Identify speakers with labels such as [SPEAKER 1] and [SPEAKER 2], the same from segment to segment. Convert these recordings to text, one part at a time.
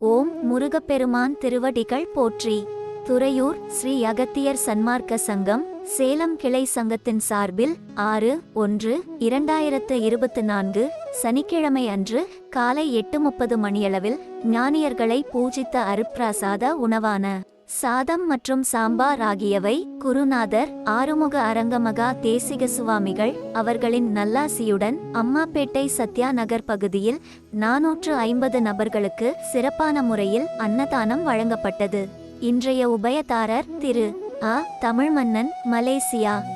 [SPEAKER 1] ஓம் முருகப்பெருமான் திருவடிகள் போற்றி. துறையூர் ஸ்ரீ அகத்தியர் சன்மார்க்க சங்கம் சேலம் கிளை சங்கத்தின் சார்பில் ஆறு ஒன்று இரண்டாயிரத்து இருபத்து நான்கு சனிக்கிழமை அன்று காலை எட்டு முப்பது மணியளவில் ஞானியர்களை பூஜித்த அருப்பிரசாத உணவான சாதம் மற்றும் சாம்பார் ஆகியவை குருநாதர் ஆறுமுக அரங்கமகா தேசிக சுவாமிகள் அவர்களின் நல்லாசியுடன் அம்மாப்பேட்டை சத்யா நகர் பகுதியில் நாநூற்று ஐம்பது நபர்களுக்கு சிறப்பான முறையில் அன்னதானம் வழங்கப்பட்டது. இன்றைய உபயதாரர் திரு அ. தமிழ்மன்னன் மலேசியா.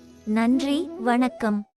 [SPEAKER 1] நன்றி வணக்கம்.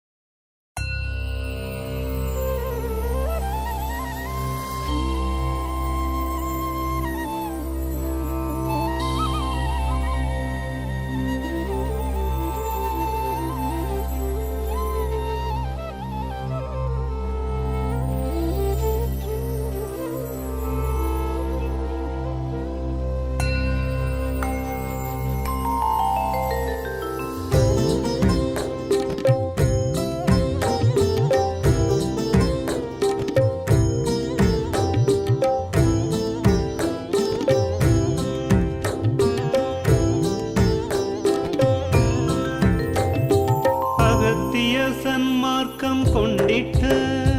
[SPEAKER 1] மார்க்கம் கொண்டிட்ட